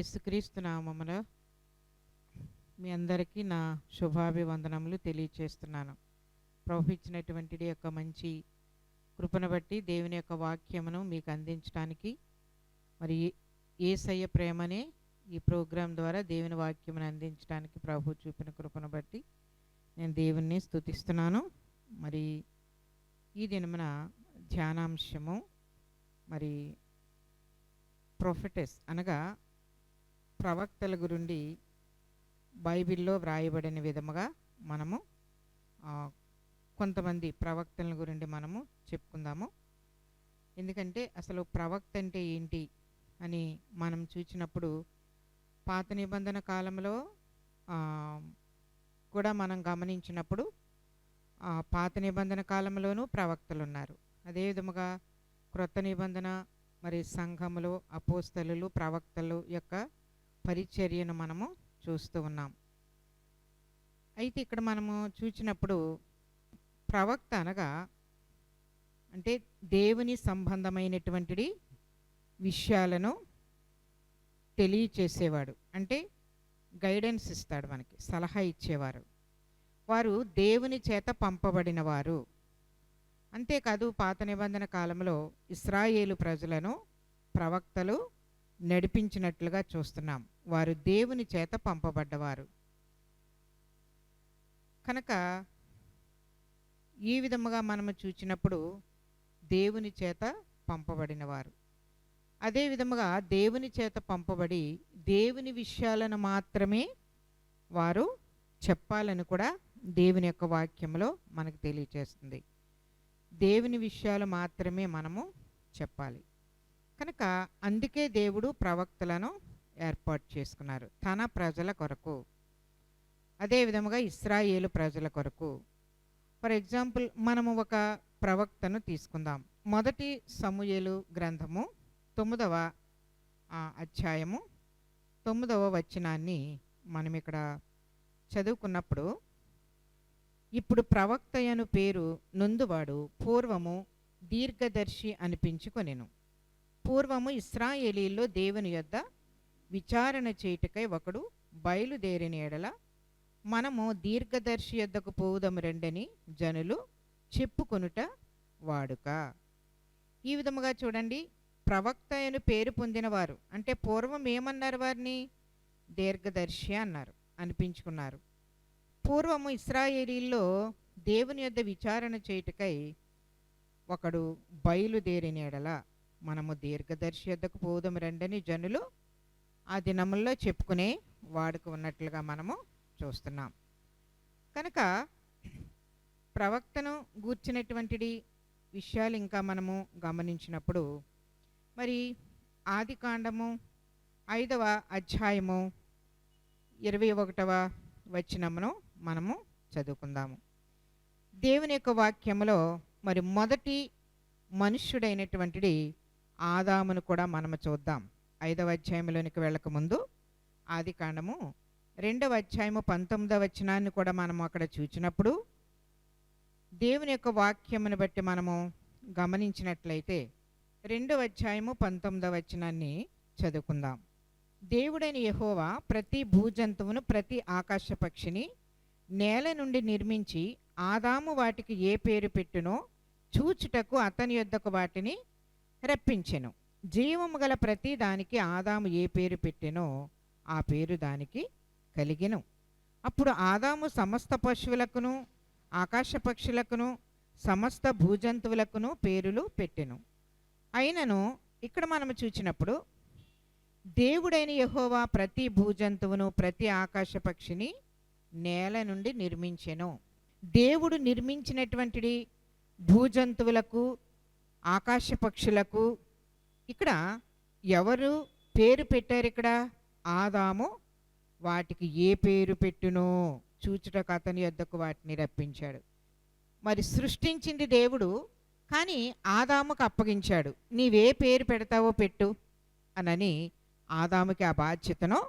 యేసుక్రీస్తు నామమున మీ అందరికీ నా శుభాభివందనములు తెలియచేస్తున్నాను. ప్రభు ఇచ్చినటువంటి యొక్క మంచి కృపను బట్టి దేవుని యొక్క వాక్యమును మీకు అందించడానికి మరి ఏసయ్య ప్రేమనే ఈ ప్రోగ్రాం ద్వారా దేవుని వాక్యమును అందించడానికి ప్రభు చూపిన కృపను బట్టి నేను దేవుణ్ణి స్తుతిస్తున్నాను. మరి ఈ దినమున ధ్యానాంశము మరి ప్రొఫెటెస్ అనగా ప్రవక్తల గురించి బైబిల్లో వ్రాయబడిన విధముగా మనము కొంతమంది ప్రవక్తల గురించి మనము చెప్పుకుందాము. ఎందుకంటే అసలు ప్రవక్త అంటే ఏంటి అని మనం చూసినప్పుడు పాత నిబంధన కాలంలో కూడా మనం గమనించినప్పుడు పాత నిబంధన కాలంలోనూ ప్రవక్తలు ఉన్నారు అదే విధముగా క్రొత్త నిబంధన మరి సంఘములు అపోస్తలు ప్రవక్తలు యొక్క పరిచర్యను మనము చూస్తూ ఉన్నాం. అయితే ఇక్కడ మనము చూసినప్పుడు ప్రవక్త అనగా అంటే దేవుని సంబంధమైనటువంటి విషయాలను తెలియచేసేవాడు. అంటే గైడెన్స్ ఇస్తాడు మనకి సలహా ఇచ్చేవారు. వారు దేవుని చేత పంపబడిన వారు అంతేకాదు పాత నిబంధన కాలంలో ఇస్రాయేలు ప్రజలను ప్రవక్తలు నడిపించినట్లుగా చూస్తున్నాం. వారు దేవుని చేత పంపబడ్డవారు. కనుక ఈ విధముగా మనము చూచినప్పుడు దేవుని చేత పంపబడినవారు. అదే విధముగా దేవుని చేత పంపబడి దేవుని విషయాలను మాత్రమే వారు చెప్పాలని కూడా దేవుని యొక్క వాక్యంలో మనకు తెలియచేస్తుంది. దేవుని విషయాలు మాత్రమే మనము చెప్పాలి. కనుక అందుకే దేవుడు ప్రవక్తలను ఏర్పాటు చేసుకున్నారు. తన ప్రజల కొరకు. అదే విధముగా ఇస్రాయేలు ప్రజల కొరకు. ఫర్ ఎగ్జాంపుల్ మనము ఒక ప్రవక్తను తీసుకుందాం. మొదటి సమూయేలు గ్రంథము తొమ్మిదవ ఆ, అధ్యాయము తొమ్మిదవ వచనాన్ని మనం ఇక్కడ చదువుకున్నప్పుడు ఇప్పుడు ప్రవక్తయను పేరు నొందువాడు పూర్వము దీర్ఘదర్శి అనిపించుకొనెను. పూర్వము ఇస్రాయేలీల్లో దేవుని యొద్ద విచారణ చేయుటకై ఒకడు బయలుదేరిన ఎడల మనము దీర్ఘదర్శి యొద్దకు పోవుదము రెండని జనులు చెప్పుకొనుట వాడుక. ఈ విధముగా చూడండి ప్రవక్త అని పేరు పొందినవారు అంటే పూర్వం ఏమన్నారు వారిని? దీర్ఘదర్శి అన్నారు అనిపించుకున్నారు. పూర్వము ఇస్రాయేలీల్లో దేవుని యొద్ద విచారణ చేయుటకై ఒకడు బయలుదేరిన ఎడల మనము దీర్ఘదర్శి యొద్దకు పోదాం రెండని జనులు ఆ దినముల్లో చెప్పుకునే వాడుకు ఉన్నట్లుగా మనము చూస్తున్నాం. కనుక ప్రవక్తను గూర్చినటువంటిది విషయాలు ఇంకా మనము గమనించినప్పుడు మరి ఆది కాండము ఐదవ అధ్యాయము ఇరవై ఒకటవ వచనమును మనము చదువుకుందాము. దేవుని యొక్క వాక్యములో మరి మొదటి మనుష్యుడైనటువంటిది ఆదామును కూడా మనము చూద్దాం. ఐదవ అధ్యాయంలోనికి వెళ్ళకముందు ఆది కాండము. రెండవ అధ్యాయము పంతొమ్మిదవ వచనాన్ని కూడా మనము అక్కడ చూచినప్పుడు దేవుని యొక్క వాక్యమును బట్టి మనము గమనించినట్లయితే రెండవ అధ్యాయము పంతొమ్మిదవ వచనాన్ని చదువుకుందాం. దేవుడైన యహోవా ప్రతి భూజంతువును ప్రతి ఆకాశ పక్షిని నేల నుండి నిర్మించి ఆదాము వాటికి ఏ పేరు పెట్టునో చూచుటకు అతని యొద్దకు వాటిని రప్పించెను. జీవము గల ప్రతి దానికి ఆదాము ఏ పేరు పెట్టెనో ఆ పేరు దానికి కలిగిను. అప్పుడు ఆదాము సమస్త పశువులకును ఆకాశ పక్షులకును సమస్త భూజంతువులకును పేరులు పెట్టెను. అయినను ఇక్కడ మనము చూచినప్పుడు దేవుడైన యహోవా ప్రతి భూజంతువును ప్రతి ఆకాశ పక్షిని నేల నుండి నిర్మించెను. దేవుడు నిర్మించినటువంటిది భూజంతువులకు ఆకాశ పక్షులకు ఇక్కడ ఎవరు పేరు పెట్టారు ఇక్కడ? ఆదాము. వాటికి ఏ పేరు పెట్టునో? చూచుటకు అతని యొద్దకు వాటిని రప్పించాడు. మరి సృష్టించింది దేవుడు కానీ ఆదాముకు అప్పగించాడు. నీవే పేరు పెడతావో పెట్టు అనని ఆదాముకి ఆ బాధ్యతను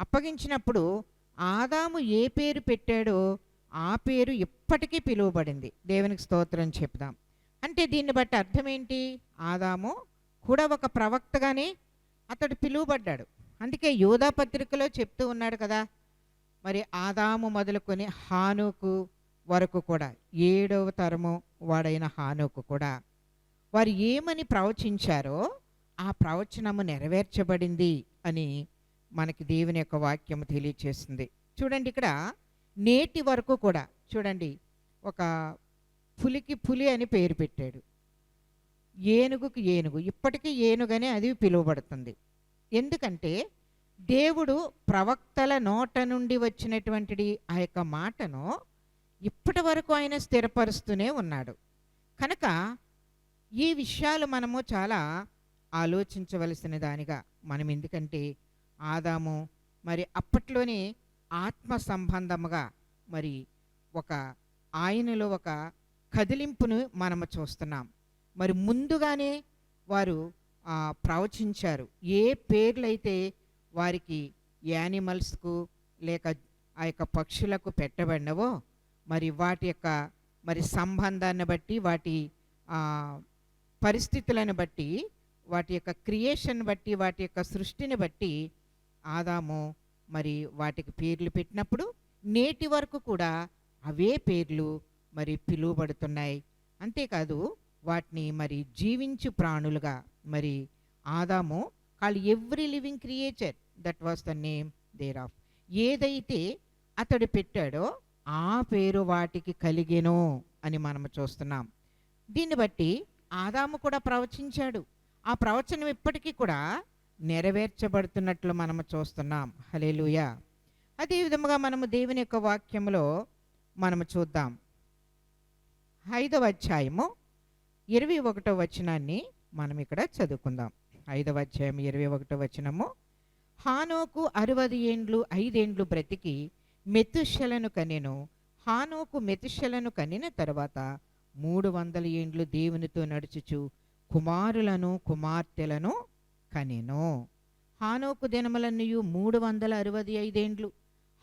అప్పగించినప్పుడు ఆదాము ఏ పేరు పెట్టాడో ఆ పేరు ఇప్పటికీ పిలువబడింది. దేవునికి స్తోత్రం చెప్దాం. అంటే దీన్ని బట్టి అర్థం ఏంటి ఆదాము కూడా ఒక ప్రవక్తగానే అతడు పిలువబడ్డాడు. అందుకే యోధా పత్రికలో చెప్తూ ఉన్నాడు కదా మరి ఆదాము మొదలుకొని హానుకు వరకు కూడా ఏడవ తరము వాడైన హానుకు కూడా వారు ఏమని ప్రవచించారో ఆ ప్రవచనము నెరవేర్చబడింది అని మనకి దేవుని యొక్క వాక్యము తెలియచేస్తుంది. చూడండి ఇక్కడ నేటి వరకు కూడా చూడండి ఒక పులికి పులి అని పేరు పెట్టాడు. ఏనుగుకి ఏనుగు. ఇప్పటికీ ఏనుగనే అది పిలువబడుతుంది. ఎందుకంటే దేవుడు ప్రవక్తల నోట నుండి వచ్చినటువంటిది ఆ యొక్క మాటను ఇప్పటి వరకు ఆయన స్థిరపరుస్తూనే ఉన్నాడు. కనుక ఈ విషయాలు మనము చాలా ఆలోచించవలసిన దానిగా మనం ఎందుకంటే ఆదాము మరి అప్పట్లోనే ఆత్మ సంబంధముగా మరి ఒక ఆయనలో ఒక కదిలింపును మనము చూస్తున్నాం. మరి ముందుగానే వారు ప్రవచించారు. ఏ పేర్లైతే వారికి యానిమల్స్కు లేక ఆ యొక్క పక్షులకు పెట్టబడినవో మరి వాటి యొక్క మరి సంబంధాన్ని బట్టి వాటి ఆ, పరిస్థితులను బట్టి వాటి యొక్క క్రియేషన్ బట్టి వాటి యొక్క సృష్టిని బట్టి ఆదాము మరి వాటికి పేర్లు పెట్టినప్పుడు నేటి వరకు కూడా అవే పేర్లు మరి పిలువబడుతున్నాయి. అంతేకాదు వాటిని మరి జీవించు ప్రాణులుగా మరి ఆదాము call every living creature that was the name thereof ఏదైతే అతడు పెట్టాడో ఆ పేరు వాటికి కలిగెను అని మనం చూస్తున్నాం. దీన్ని బట్టి ఆదాము కూడా ప్రవచించాడు. ఆ ప్రవచనం ఇప్పటికీ కూడా నెరవేర్చబడుతున్నట్లు మనము చూస్తున్నాం. హలేలుయ అదే విధముగా మనము దేవుని యొక్క వాక్యంలో మనము చూద్దాం. ఐదవ అధ్యాయము ఇరవై ఒకటో వచనాన్ని మనం ఇక్కడ చదువుకుందాం. ఐదవ అధ్యాయం ఇరవై ఒకటో వచనము. హానోకు అరవది ఏండ్లు ఐదేండ్లు బ్రతికి మెతుశలను కనెను. హానోకు మెతుశలను కనిన తర్వాత మూడు వందల ఏండ్లు దేవునితో నడుచుచు కుమారులను కుమార్తెలను కనెను. హానోకు దినములన్నయు మూడు వందల అరవది ఐదేండ్లు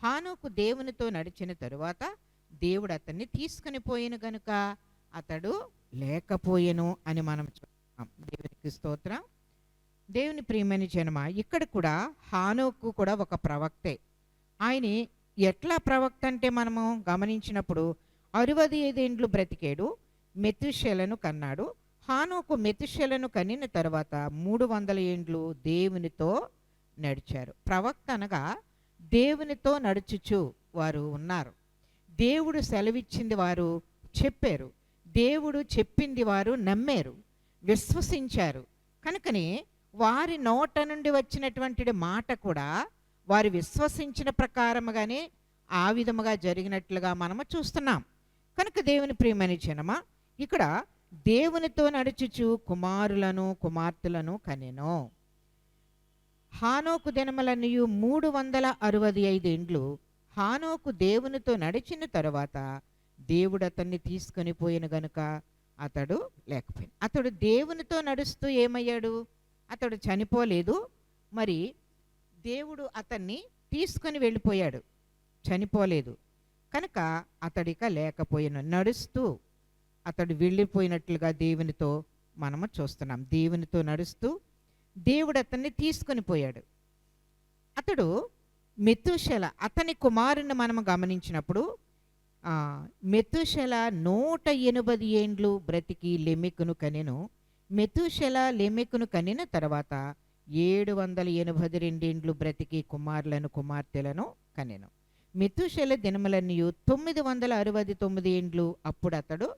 హానోకు దేవునితో నడిచిన తరువాత దేవుడు అతన్ని తీసుకుని పోయిన గనుక అతడు లేకపోయెను అని మనం చూస్తున్నాం దేవునికి స్తోత్రం. దేవుని ప్రియమైన జనమ ఇక్కడ కూడా హానోకు కూడా ఒక ప్రవక్తే. ఆయన ఎట్లా ప్రవక్త అంటే మనము గమనించినప్పుడు అరవది ఐదేండ్లు బ్రతికాడు మెతుషెలను కన్నాడు. హానోకు మెతుషెలను కనిన తర్వాత మూడు వందల ఏండ్లు దేవునితో నడిచారు. ప్రవక్త అనగా దేవునితో నడుచుచు వారు ఉన్నారు. దేవుడు సెలవిచ్చింది వారు చెప్పారు. దేవుడు చెప్పింది వారు నమ్మారు విశ్వసించారు. కనుకనే వారి నోట నుండి వచ్చినటువంటి మాట కూడా వారు విశ్వసించిన ప్రకారముగానే ఆ విధముగా జరిగినట్లుగా మనము చూస్తున్నాం. కనుక దేవుని ప్రియమని జనమ ఇక్కడ దేవునితో నడుచుచు కుమారులను కుమార్తెలను కనెను. హానోకు దినములన్నయు మూడు వందల అరవది ఐదేండ్లు హానోకు దేవునితో నడిచిన తరువాత దేవుడు అతన్ని తీసుకొని పోయిన గనుక అతడు లేకపోయింది. అతడు దేవునితో నడుస్తూ ఏమయ్యాడు? అతడు చనిపోలేదు. మరి దేవుడు అతన్ని తీసుకొని వెళ్ళిపోయాడు. చనిపోలేదు. కనుక అతడిక లేకపోయిన నడుస్తూ అతడు వెళ్ళిపోయినట్లుగా దేవునితో మనము చూస్తున్నాం. దేవునితో నడుస్తూ దేవుడు అతన్ని తీసుకొని పోయాడు. అతడు మెతుశల అతని కుమారుని మనం గమనించినప్పుడు మెతుశల నూట ఎనభై ఏండ్లు బ్రతికి లెమెకును కనెను. మెతుశల లెమెకును కనిన తర్వాత ఏడు వందల ఎనభై రెండేండ్లు బ్రతికి కుమారులను కుమార్తెలను కనెను. మెతుశల దినములన్నీ తొమ్మిది వందల అరవై తొమ్మిది ఏండ్లు అప్పుడు అతడు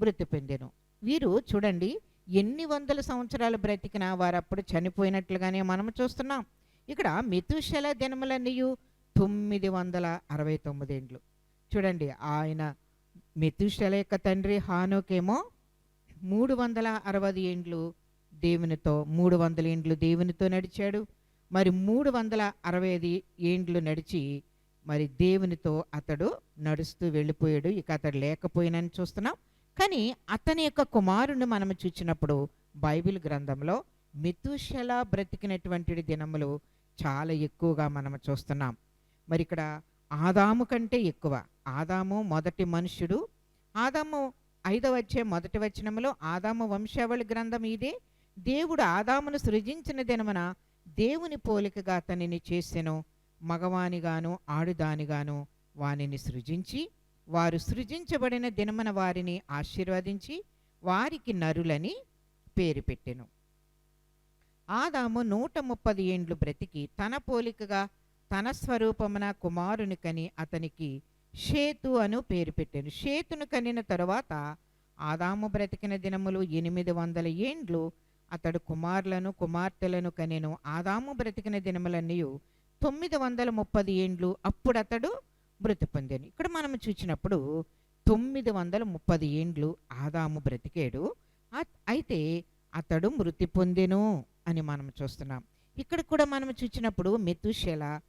మృతి పొందెను. వీరు చూడండి ఎన్ని వందల సంవత్సరాలు బ్రతికినా వారప్పుడు చనిపోయినట్లుగానే మనం చూస్తున్నాం. ఇక్కడ మెతుశల దినములన్నీ తొమ్మిది వందల అరవై తొమ్మిది ఏండ్లు. చూడండి ఆయన మెతుషల యొక్క తండ్రి హానోకేమో మూడు వందల అరవై ఏండ్లు దేవునితో మూడు వందల ఏండ్లు దేవునితో నడిచాడు. మరి మూడు వందల అరవై ఐదు ఏండ్లు నడిచి మరి దేవునితో అతడు నడుస్తూ వెళ్ళిపోయాడు. ఇక అతడు లేకపోయినని చూస్తున్నాం. కానీ అతని యొక్క కుమారుని మనం చూచినప్పుడు బైబిల్ గ్రంథంలో మెతుషల బ్రతికినటువంటి దినములు చాలా ఎక్కువగా మనం చూస్తున్నాం. మరి ఇక్కడ ఆదాము కంటే ఎక్కువ. ఆదాము మొదటి మనుష్యుడు. ఆదాము ఐదవ వచ్చే మొదటి వచనములో ఆదాము వంశావళి గ్రంథం ఇదే. దేవుడు ఆదామును సృజించిన దినమున దేవుని పోలికగా అతనిని చేసెను. మగవానిగాను ఆడుదానిగాను వానిని సృజించి వారు సృజించబడిన దినమన వారిని ఆశీర్వదించి వారికి నరులని పేరు పెట్టెను. ఆదాము నూట ముప్పది ఏండ్లు బ్రతికి తన పోలికగా తన స్వరూపమున కుమారుని కని అతనికి షేతు అను పేరు పెట్టాను షేతును కనిన తరువాత ఆదాము బ్రతికిన దినములు ఎనిమిది వందల ఏండ్లు. అతడు కుమారులను కుమార్తెలను కనెను. ఆదాము బ్రతికిన దినములన్నీ తొమ్మిది వందల ముప్పది ఏండ్లు. అప్పుడు అతడు మృతి పొందాను ఇక్కడ మనం చూసినప్పుడు తొమ్మిది వందల ముప్పది ఏండ్లు ఆదాము బ్రతికాడు. అయితే అతడు మృతి పొందెను అని మనం చూస్తున్నాం. ఇక్కడ కూడా మనం చూసినప్పుడు మెతుషెల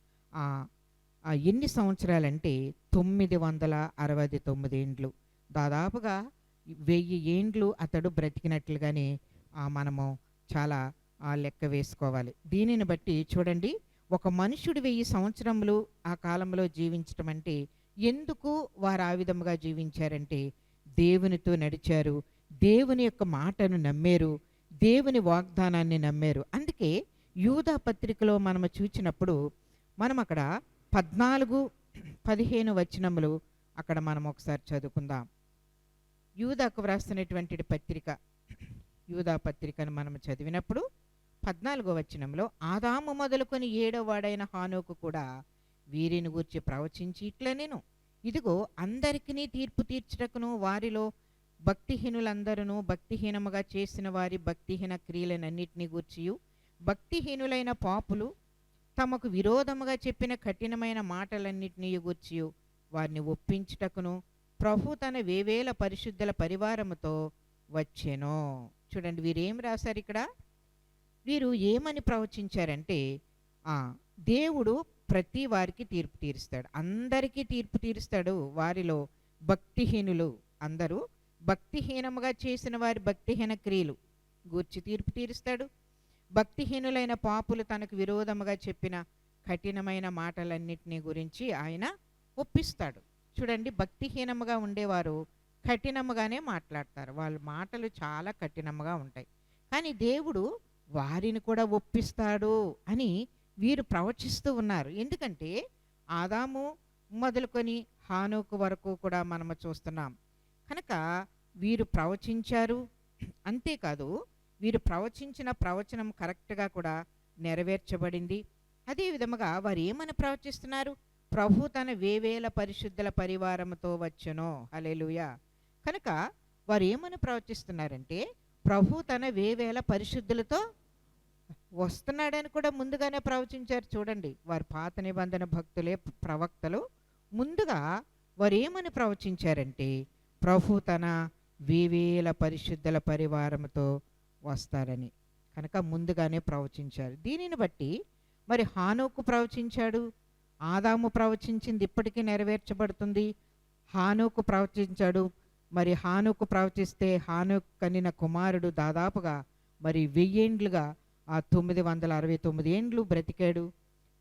ఆ, ఎన్ని సంవత్సరాలంటే తొమ్మిది వందల అరవై తొమ్మిది ఏండ్లు. దాదాపుగా వెయ్యి ఏండ్లు అతడు బ్రతికినట్లుగానే ఆ, మనము చాలా ఆ, లెక్క వేసుకోవాలి. దీనిని బట్టి చూడండి ఒక మనుషుడు వెయ్యి సంవత్సరములు ఆ కాలంలో జీవించటం అంటే ఎందుకు వారు ఆ విధముగా జీవించారంటే దేవునితో నడిచారు దేవుని యొక్క మాటను నమ్మారు దేవుని వాగ్దానాన్ని నమ్మారు. అందుకే యూదా పత్రికలో మనము చూచినప్పుడు మనం అక్కడ పద్నాలుగు పదిహేను వచనములు అక్కడ మనం ఒకసారి చదువుకుందాం. యూదాకు వ్రాస్తున్నటువంటి పత్రిక యూదా పత్రికను మనం చదివినప్పుడు పద్నాలుగో వచనంలో ఆదాము మొదలుకొని ఏడో వాడైన హానోకు కూడా వీరిని గూర్చి ప్రవచించి ఇట్లా నేను ఇదిగో అందరికీ తీర్పు తీర్చుటకును వారిలో భక్తిహీనులందరూ భక్తిహీనముగా చేసిన వారి భక్తిహీన క్రియలనన్నిటిని గూర్చియు. భక్తిహీనులైన పాపులు తమకు విరోధముగా చెప్పిన కఠినమైన మాటలన్నిటినీ గూర్చియు వారిని ఒప్పించుటకును ప్రభు తన వేవేల పరిశుద్ధుల పరివారముతో వచ్చెను. చూడండి వీరేం రాశారు ఇక్కడ? వీరు ఏమని ప్రవచించారంటే ఆ, దేవుడు ప్రతి వారికి తీర్పు తీరుస్తాడు. అందరికీ తీర్పు తీరుస్తాడు వారిలో భక్తిహీనులు అందరూ. భక్తిహీనముగా చేసిన వారి భక్తిహీన క్రియలు గూర్చి తీర్పు తీరుస్తాడు. భక్తిహీనులైన పాపులు తనకు విరోధముగా చెప్పిన కఠినమైన మాటలన్నిటినీ గురించి ఆయన ఒప్పిస్తాడు. చూడండి భక్తిహీనముగా ఉండేవారు కఠినముగానే మాట్లాడతారు. వాళ్ళ మాటలు చాలా కఠినముగా ఉంటాయి. కానీ దేవుడు వారిని కూడా ఒప్పిస్తాడు అని వీరు ప్రవచిస్తూ ఉన్నారు. ఎందుకంటే ఆదాము మొదలుకొని హానుకు వరకు కూడా మనము చూస్తున్నాం. కనుక వీరు ప్రవచించారు. అంతేకాదు వీరు ప్రవచించిన ప్రవచనం కరెక్ట్గా కూడా నెరవేర్చబడింది. అదే విధముగా వారు ఏమని ప్రవచిస్తున్నారు? ప్రభు తన వేవేల పరిశుద్ధుల పరివారముతో వచ్చును. అలేలుయ కనుక వారు ఏమని ప్రవచిస్తున్నారంటే ప్రభు తన వేవేల పరిశుద్ధులతో వస్తున్నాడని కూడా ముందుగానే ప్రవచించారు. చూడండి వారి పాత నిబంధన భక్తులే ప్రవక్తలు. ముందుగా వారు ఏమని ప్రవచించారంటే ప్రభు తన వేవేల పరిశుద్ధుల పరివారముతో వస్తారని. కనుక ముందుగానే ప్రవచించారు. దీనిని బట్టి మరి హానోకు ప్రవచించాడు? ఆదాము ప్రవచించింది ఇప్పటికీ నెరవేర్చబడుతుంది. హానోకు ప్రవచించాడు. మరి హానుకు ప్రవచిస్తే హాను కనిన కుమారుడు దాదాపుగా మరి వెయ్యేండ్లుగా ఆ తొమ్మిది వందల అరవై తొమ్మిది ఏండ్లు బ్రతికాడు.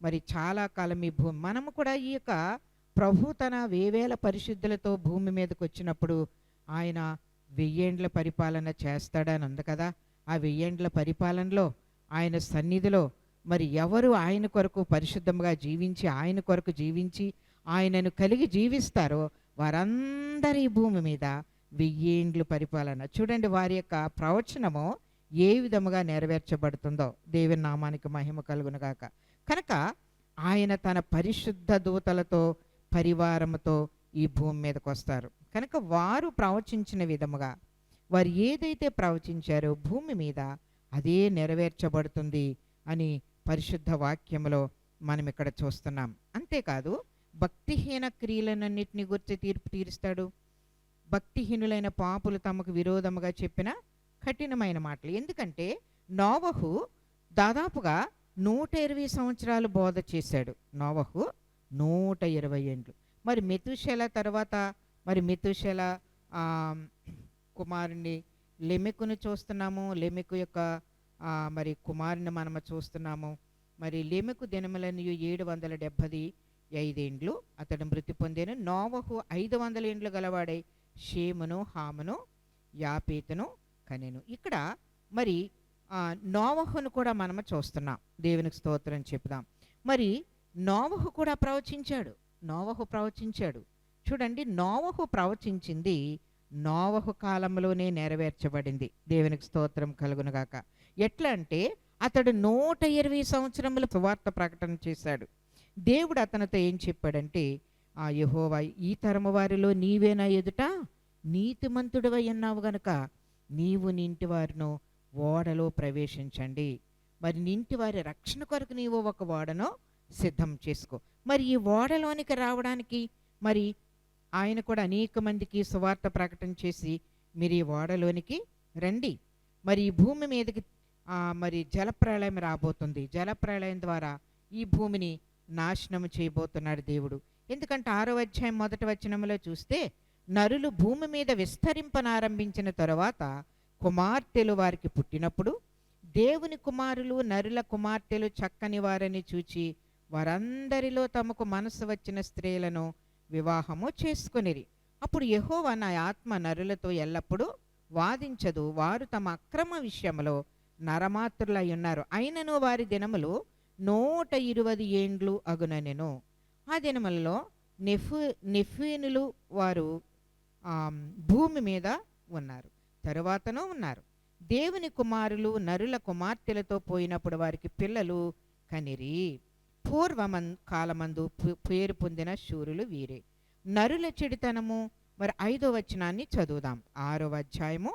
మరి చాలా కాలం ఈ భూమి. మనము కూడా ఈ యొక్క ప్రభు తన వేవేల పరిశుద్ధులతో భూమి మీదకి వచ్చినప్పుడు ఆయన వెయ్యేండ్ల పరిపాలన చేస్తాడని ఉంది కదా. ఆ వెయ్యేండ్ల పరిపాలనలో ఆయన సన్నిధిలో మరి ఎవరు ఆయన కొరకు పరిశుద్ధంగా జీవించి ఆయన కొరకు జీవించి ఆయనను కలిగి జీవిస్తారో వారందరి భూమి మీద వెయ్యేండ్లు పరిపాలన. చూడండి వారి యొక్క ప్రవచనము ఏ విధముగా నెరవేర్చబడుతుందో. దేవుని నామానికి మహిమ కలుగునుగాక కనుక ఆయన తన పరిశుద్ధ దూతలతో పరివారముతో ఈ భూమి మీదకు వస్తారు కనుక వారు ప్రవచించిన విధముగా వారు ఏదైతే ప్రవచించారో భూమి మీద అదే నెరవేర్చబడుతుంది అని పరిశుద్ధ వాక్యంలో మనం ఇక్కడ చూస్తున్నాం. అంతేకాదు భక్తిహీన క్రియలనన్నిటిని గురించి తీర్పు తీరుస్తాడు. భక్తిహీనులైన పాపులు తమకు విరోధముగా చెప్పిన కఠినమైన మాటలు. ఎందుకంటే నోవహు దాదాపుగా నూట ఇరవై సంవత్సరాలు బోధ చేశాడు. నోవహు నూట ఇరవై ఏండ్లు మరి మెతుశల తర్వాత మరి మెతుశల కుమారుని లెమెకును చూస్తున్నాము. లెమెకు యొక్క మరి కుమారుని మనము చూస్తున్నాము. మరి లెమెకు దినములను ఏడు వందల డెబ్బది ఐదేండ్లు అతడు మృతి పొందాను. నోవహు ఐదు వందల ఏండ్లు గలవాడై షేమును హామును యాపీతను కనెను. ఇక్కడ మరి ఆ, నోవహును కూడా మనము చూస్తున్నాం. దేవునికి స్తోత్రం చెప్దాం మరి నోవహు కూడా ప్రవచించాడు. నోవహు ప్రవచించాడు. చూడండి నోవహు ప్రవచించింది నోవహు కాలంలోనే నెరవేర్చబడింది. దేవునికి స్తోత్రం కలుగునుగాక ఎట్లా అంటే అతడు నూట ఇరవై సంవత్సరముల సువార్త ప్రకటన చేశాడు. దేవుడు అతనితో ఏం చెప్పాడంటే ఆ యహోవా ఈ తరము వారిలో నీవేనా ఎదుట నీతిమంతుడివై ఉన్నావు గనుక నీవు నింటి వారిను ఓడలో ప్రవేశించండి. మరి నింటి వారి రక్షణ కొరకు నీవు ఒక ఓడను సిద్ధం చేసుకో. మరి ఈ ఓడలోనికి రావడానికి మరి ఆయన కూడా అనేక మందికి సువార్త ప్రకటన చేసి మీరు ఈ ఓడలోనికి రండి. మరి ఈ భూమి మీదకి మరి జలప్రళయం రాబోతుంది. జలప్రళయం ద్వారా ఈ భూమిని నాశనం చేయబోతున్నాడు దేవుడు. ఎందుకంటే ఆరో అధ్యాయం మొదటి వచనంలో చూస్తే నరులు భూమి మీద విస్తరింపనారంభించిన తరువాత కుమార్తెలు వారికి పుట్టినప్పుడు దేవుని కుమారులు నరుల కుమార్తెలు చక్కని వారని చూచి వారందరిలో తమకు మనసు వచ్చిన స్త్రీలను వివాహము చేసుకొనిరి. అప్పుడు యహోవ నా ఆత్మ నరులతో ఎల్లప్పుడూ వాదించదు. వారు తమ అక్రమ విషయంలో నరమాత్రులై ఉన్నారు. అయినను వారి దినములు నూట ఇరవై ఏండ్లు అగుననెను ఆ దినములలో నెఫు నెఫీనులు వారు భూమి మీద ఉన్నారు. తరువాతను ఉన్నారు. దేవుని కుమారులు నరుల కుమార్తెలతో పోయినప్పుడు వారికి పిల్లలు కనిరి. పూర్వమన్ కాలమందు పేరు పొందిన శూరులు వీరే. నరుల చెడితనము మరి ఐదో వచనాన్ని చదువుదాం. ఆరో అధ్యాయము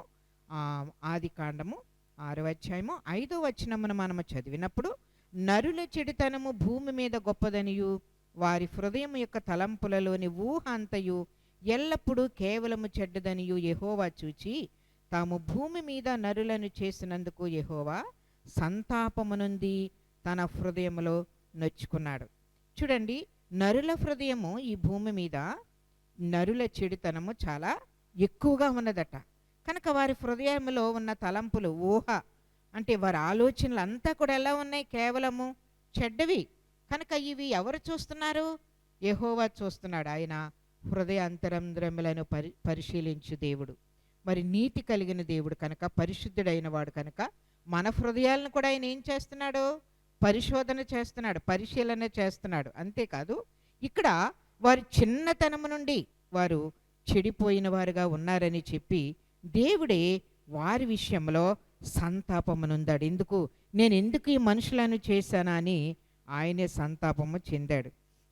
ఆ, ఆది కాండము ఆరవ అధ్యాయము ఐదో వచనమును మనము చదివినప్పుడు నరుల చెడితనము భూమి మీద గొప్పదనియు వారి హృదయం యొక్క తలంపులలోని ఊహ అంతయు ఎల్లప్పుడూ కేవలము చెడ్డదనియు యహోవా చూచి తాము భూమి మీద నరులను చేసినందుకు యహోవా సంతాపమునుంది తన హృదయములో నొచ్చుకున్నాడు. చూడండి నరుల హృదయము ఈ భూమి మీద నరుల చెడుతనము చాలా ఎక్కువగా ఉన్నదట. కనుక వారి హృదయంలో ఉన్న తలంపులు ఊహ అంటే వారి ఆలోచనలు అంతా కూడా ఎలా ఉన్నాయి? కేవలము చెడ్డవి. కనుక ఇవి ఎవరు చూస్తున్నారు? యహోవా చూస్తున్నాడు. ఆయన హృదయ పరి పరిశీలించు దేవుడు. మరి నీతి కలిగిన దేవుడు కనుక పరిశుద్ధుడైన వాడు కనుక మన హృదయాలను కూడా ఆయన ఏం చేస్తున్నాడు? పరిశోధన చేస్తున్నాడు పరిశీలన చేస్తున్నాడు. అంతేకాదు ఇక్కడ వారి చిన్నతనము నుండి వారు చెడిపోయిన వారుగా ఉన్నారని చెప్పి దేవుడే వారి విషయంలో సంతాపమునుందాడు ఎందుకు? నేను ఎందుకు ఈ మనుషులను చేశానా అని ఆయనే సంతాపము చెందాడు.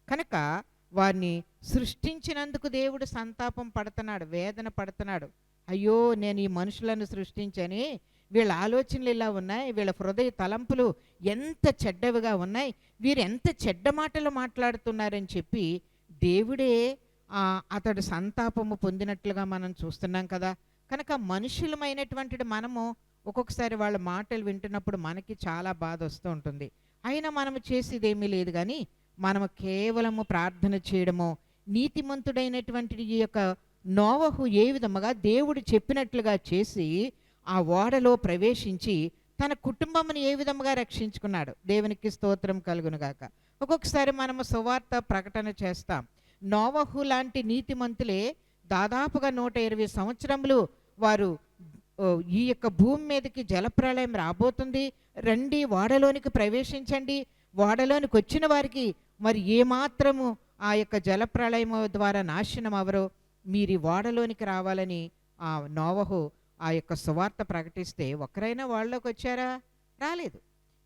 కనుక వారిని సృష్టించినందుకు దేవుడు సంతాపం పడుతున్నాడు వేదన పడుతున్నాడు. అయ్యో నేను ఈ మనుషులను సృష్టించని వీళ్ళ ఆలోచనలు ఇలా ఉన్నాయి వీళ్ళ హృదయ తలంపులు ఎంత చెడ్డవిగా ఉన్నాయి వీరు ఎంత చెడ్డ మాటలు మాట్లాడుతున్నారని చెప్పి దేవుడే ఆ, అతడు సంతాపము పొందినట్లుగా మనం చూస్తున్నాం కదా. కనుక మనుషులమైనటువంటి మనము ఒక్కొక్కసారి వాళ్ళ మాటలు వింటున్నప్పుడు మనకి చాలా బాధ వస్తూ ఉంటుంది. అయినా మనము చేసేది ఏమీ లేదు కానీ మనము కేవలము ప్రార్థన చేయడము నీతిమంతుడైనటువంటి ఈ యొక్క నోవహు ఏ విధముగా దేవుడు చెప్పినట్లుగా చేసి ఆ ఓడలో ప్రవేశించి తన కుటుంబమును ఏ విధముగా రక్షించుకున్నాడు? దేవునికి స్తోత్రం కలుగునుగాక. ఒక్కొక్కసారి మనము సువార్త ప్రకటన చేస్తాం. నోవహు లాంటి నీతిమంతులే దాదాపుగా నూట ఇరవై సంవత్సరములు వారు ఈ యొక్క భూమి మీదకి జలప్రళయం రాబోతుంది. రండి ఓడలోనికి ప్రవేశించండి. ఓడలోనికి వచ్చిన వారికి మరి ఏమాత్రము ఆ యొక్క జలప్రళయం ద్వారా నాశనం అవరో మీరు ఓడలోనికి రావాలని ఆ నోవహు ఆ యొక్క సువార్త ప్రకటిస్తే ఒకరైనా వాళ్ళలోకి వచ్చారా? రాలేదు.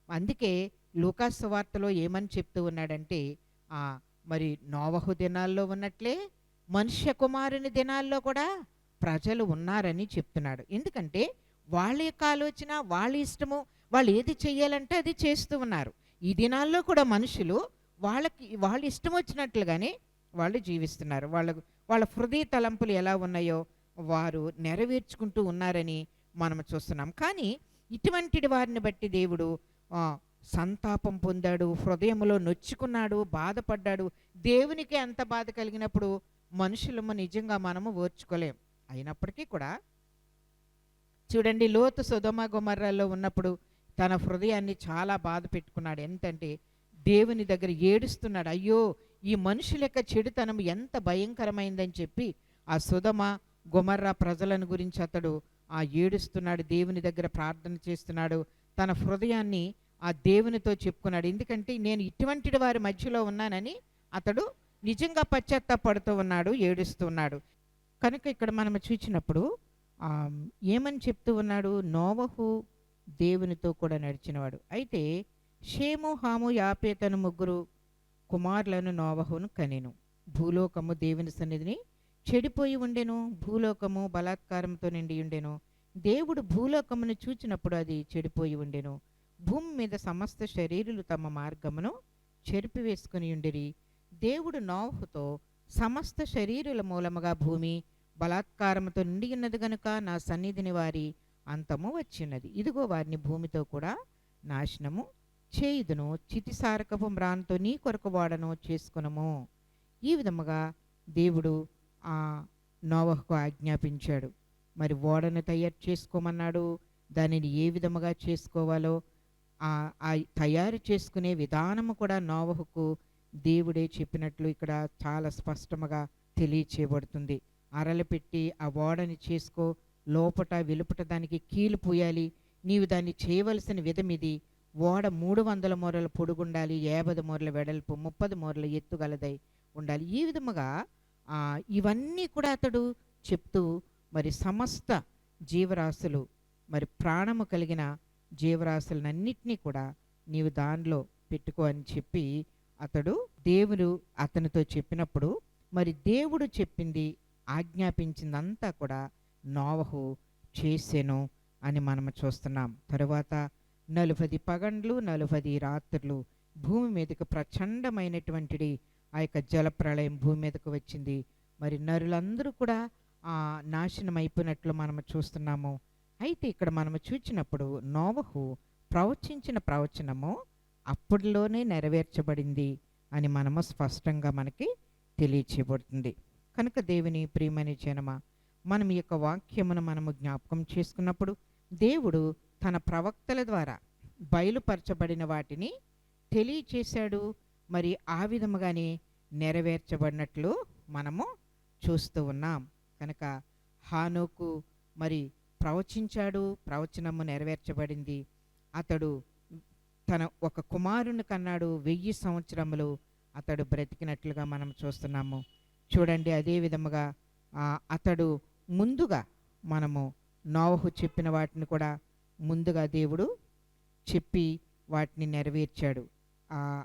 అందుకే లూకాస్ సువార్తలో ఏమని చెప్తూ ఉన్నాడంటే ఆ మరి నోవహు దినాల్లో ఉన్నట్లే మనుష్య కుమారుని దినాల్లో కూడా ప్రజలు ఉన్నారని చెప్తున్నాడు. ఎందుకంటే వాళ్ళ యొక్క ఆలోచన వాళ్ళ ఇష్టము వాళ్ళు ఏది చెయ్యాలంటే అది చేస్తూ ఉన్నారు. ఈ దినాల్లో కూడా మనుషులు వాళ్ళకి వాళ్ళ ఇష్టం వచ్చినట్లుగానే వాళ్ళు జీవిస్తున్నారు. వాళ్ళ వాళ్ళ హృదయ తలంపులు ఎలా ఉన్నాయో వారు నెరవేర్చుకుంటూ ఉన్నారని మనం చూస్తున్నాం. కానీ ఇటువంటి వారిని బట్టి దేవుడు ఆ, సంతాపం పొందాడు హృదయంలో నొచ్చుకున్నాడు బాధపడ్డాడు. దేవునికి అంత బాధ కలిగినప్పుడు మనుషులము నిజంగా మనము ఓర్చుకోలేం. అయినప్పటికీ కూడా చూడండి లోతు సుధమ గుమర్రాల్లో ఉన్నప్పుడు తన హృదయాన్ని చాలా బాధ పెట్టుకున్నాడు. ఎంతంటే దేవుని దగ్గర ఏడుస్తున్నాడు అయ్యో ఈ మనుషుల యొక్క చెడుతనం ఎంత భయంకరమైందని చెప్పి ఆ సుధమ గుమర్రా ప్రజలను గురించి అతడు ఆ ఏడుస్తున్నాడు దేవుని దగ్గర ప్రార్థన చేస్తున్నాడు. తన హృదయాన్ని ఆ దేవునితో చెప్పుకున్నాడు. ఎందుకంటే నేను ఇటువంటి వారి మధ్యలో ఉన్నానని అతడు నిజంగా పశ్చాత్తాపడుతూ ఉన్నాడు ఏడుస్తూ ఉన్నాడు. కనుక ఇక్కడ మనం చూసినప్పుడు ఆ, ఏమని చెప్తూ ఉన్నాడు? నోవహు దేవునితో కూడా నడిచినవాడు. అయితే షేము హాము యాపేతను ముగ్గురు కుమారులను నోవహును కనెను. భూలోకము దేవుని సన్నిధిని చెడిపోయి ఉండెను భూలోకము బలాత్కారంతో నిండి ఉండెను. దేవుడు భూలోకమును చూచినప్పుడు అది చెడిపోయి ఉండెను. భూమి మీద సమస్త శరీరులు తమ మార్గమును చెరిపివేసుకుని ఉండిరి. దేవుడు నోహుతో సమస్త శరీరుల మూలముగా భూమి బలాత్కారముతో నిండి ఉన్నది గనుక నా సన్నిధిని వారి అంతము వచ్చిన్నది ఇదిగో వారిని భూమితో కూడా నాశనము చేయుదును. చితిసారకపు మ్రాన్తో నీ కొరకు వాడను చేసుకునము. ఈ విధముగా దేవుడు నోవహుకు ఆజ్ఞాపించాడు. మరి ఓడను తయారు చేసుకోమన్నాడు. దానిని ఏ విధముగా చేసుకోవాలో ఆ ఆ తయారు చేసుకునే విధానము కూడా నోవహుకు దేవుడే చెప్పినట్లు ఇక్కడ చాలా స్పష్టముగా తెలియచేయబడుతుంది. అరలు పెట్టి ఆ ఓడని చేసుకో లోపట వెలుపట దానికి కీలు పూయాలి. నీవు దాన్ని చేయవలసిన విధం ఇది. ఓడ మూడు వందల మూరల పొడుగుండాలి యాభై మూరల వెడల్పు ముప్పది మూరల ఎత్తుగలదై ఉండాలి. ఈ విధముగా ఇవన్నీ కూడా అతడు చెప్తూ మరి సమస్త జీవరాశులు మరి ప్రాణము కలిగిన జీవరాశులనన్నిటినీ కూడా నీవు దానిలో పెట్టుకో అని చెప్పి అతడు దేవుడు అతనితో చెప్పినప్పుడు మరి దేవుడు చెప్పింది ఆజ్ఞాపించిందంతా కూడా నోవహు చేసెను అని మనం చూస్తున్నాం. తరువాత నలుపది పగండ్లు నలుపది రాత్రులు భూమి మీదకు ప్రచండమైనటువంటిది ఆ యొక్క జలప్రళయం భూమి మీదకు వచ్చింది. మరి నరులందరూ కూడా ఆ నాశనం అయిపోయినట్లు మనం చూస్తున్నాము. అయితే ఇక్కడ మనము చూచినప్పుడు నోవహు ప్రవచించిన ప్రవచనము అప్పటిలోనే నెరవేర్చబడింది అని మనము స్పష్టంగా మనకి తెలియచేయబడుతుంది. కనుక దేవుని ప్రియమని జనమ మనం ఈ యొక్క వాక్యమును మనము జ్ఞాపకం చేసుకున్నప్పుడు దేవుడు తన ప్రవక్తల ద్వారా బయలుపరచబడిన వాటిని తెలియచేశాడు. మరి ఆ విధముగానే నెరవేర్చబడినట్లు మనము చూస్తూ ఉన్నాం. కనుక హానోకు మరి ప్రవచించాడు ప్రవచనము నెరవేర్చబడింది. అతడు తన ఒక కుమారుని కన్నాడు వెయ్యి సంవత్సరములు అతడు బ్రతికినట్లుగా మనం చూస్తున్నాము. చూడండి అదే విధముగా అతడు ముందుగా మనము నోవహు చెప్పిన వాటిని కూడా ముందుగా దేవుడు చెప్పి వాటిని నెరవేర్చాడు.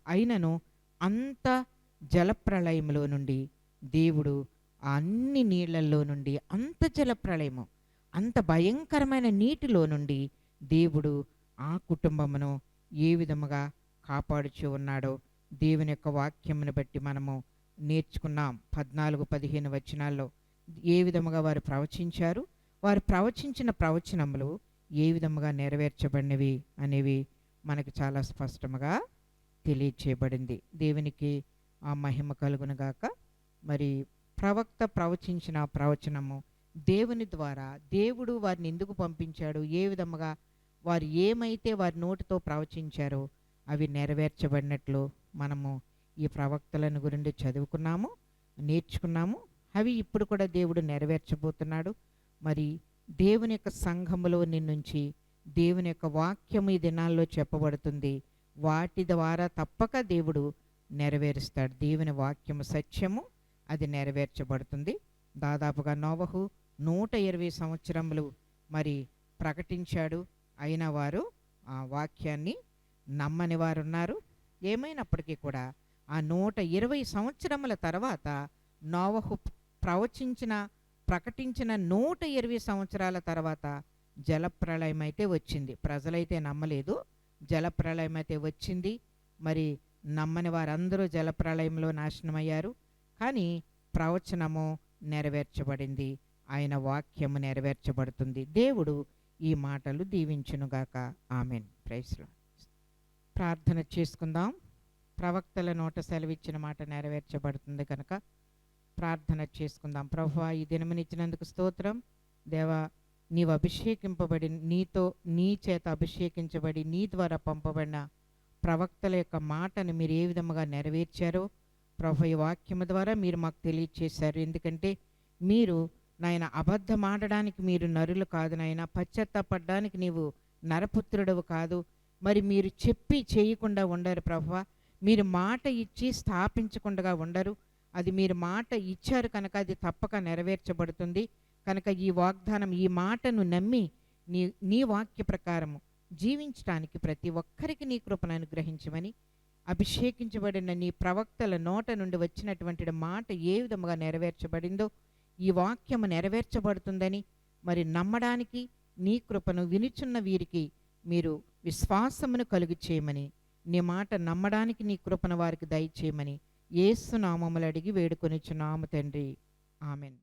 అయినను అంత జలప్రళయంలో నుండి దేవుడు ఆ అన్ని నీళ్ళల్లో నుండి అంత జలప్రళయము అంత భయంకరమైన నీటిలో నుండి దేవుడు ఆ కుటుంబమును ఏ విధముగా కాపాడుచూ ఉన్నాడో దేవుని యొక్క వాక్యమును బట్టి మనము నేర్చుకున్నాం. పద్నాలుగు పదిహేను వచనాల్లో ఏ విధముగా వారు ప్రవచించారు? వారు ప్రవచించిన ప్రవచనములు ఏ విధముగా నెరవేర్చబడినవి అనేవి మనకు చాలా స్పష్టముగా తెలియచేయబడింది. దేవునికి ఆ మహిమ కలుగునుగాక. మరి ప్రవక్త ప్రవచించిన ప్రవచనము దేవుని ద్వారా దేవుడు వారిని ఎందుకు పంపించాడు? ఏ విధముగా వారు ఏమైతే వారి నోటితో ప్రవచించారో అవి నెరవేర్చబడినట్లు మనము ఈ ప్రవక్తలను గురించి చదువుకున్నాము నేర్చుకున్నాము. అవి ఇప్పుడు కూడా దేవుడు నెరవేర్చబోతున్నాడు. మరి దేవుని యొక్క సంఘములో నిన్నుంచి దేవుని యొక్క వాక్యము ఈ దినాల్లో చెప్పబడుతుంది. వాటి ద్వారా తప్పక దేవుడు నెరవేరుస్తాడు. దేవుని వాక్యము సత్యము అది నెరవేర్చబడుతుంది. దాదాపుగా నోవహు నూట ఇరవై సంవత్సరములు మరి ప్రకటించాడు. అయిన వారు ఆ వాక్యాన్ని నమ్మని వారు ఉన్నారు ఏమైనప్పటికీ కూడా ఆ నూట ఇరవై సంవత్సరముల తర్వాత నోవహు ప్రవచించిన ప్రకటించిన నూట ఇరవై సంవత్సరాల తర్వాత జలప్రళయం అయితే వచ్చింది. ప్రజలైతే నమ్మలేదు. జలప్రళయం అయితే వచ్చింది. మరి నమ్మని వారందరూ జలప్రళయంలో నాశనమయ్యారు. కానీ ప్రవచనము నెరవేర్చబడింది. ఆయన వాక్యము నెరవేర్చబడుతుంది. దేవుడు ఈ మాటలు దీవించునుగాక ఆమెన్. ప్రైస్లో ప్రార్థన చేసుకుందాం. ప్రవక్తల నోట సెలవిచ్చిన మాట నెరవేర్చబడుతుంది కనుక ప్రార్థన చేసుకుందాం. ప్రభు ఈ దినమునిచ్చినందుకు స్తోత్రం. దేవా నీవు అభిషేకింపబడి నీతో నీ చేత అభిషేకించబడి నీ ద్వారా పంపబడిన ప్రవక్తల యొక్క మాటను మీరు ఏ విధముగా నెరవేర్చారో ప్రభు ఈ వాక్యము ద్వారా మీరు మాకు తెలియచేశారు. ఎందుకంటే మీరు నాయన అబద్ధం ఆడడానికి మీరు నరులు కాదు నాయన పశ్చాత్తాపడ్డానికి నీవు నరపుత్రుడవు కాదు. మరి మీరు చెప్పి చేయకుండా ఉండరు ప్రభు. మీరు మాట ఇచ్చి స్థాపించకుండా ఉండరు. అది మీరు మాట ఇచ్చారు కనుక అది తప్పక నెరవేర్చబడుతుంది. కనుక ఈ వాగ్దానం ఈ మాటను నమ్మి నీ నీ వాక్య ప్రకారము జీవించటానికి ప్రతి ఒక్కరికి నీ కృపను అనుగ్రహించమని అభిషేకించబడిన నీ ప్రవక్తల నోట నుండి వచ్చినటువంటి మాట ఏ విధముగా నెరవేర్చబడిందో ఈ వాక్యము నెరవేర్చబడుతుందని మరి నమ్మడానికి నీ కృపను వినుచున్న వీరికి మీరు విశ్వాసమును కలుగు చేయమని నీ మాట నమ్మడానికి నీ కృపను వారికి దయచేయమని ఏసునామములు అడిగి వేడుకొనిచున్నాము తండ్రి. ఆమెన్.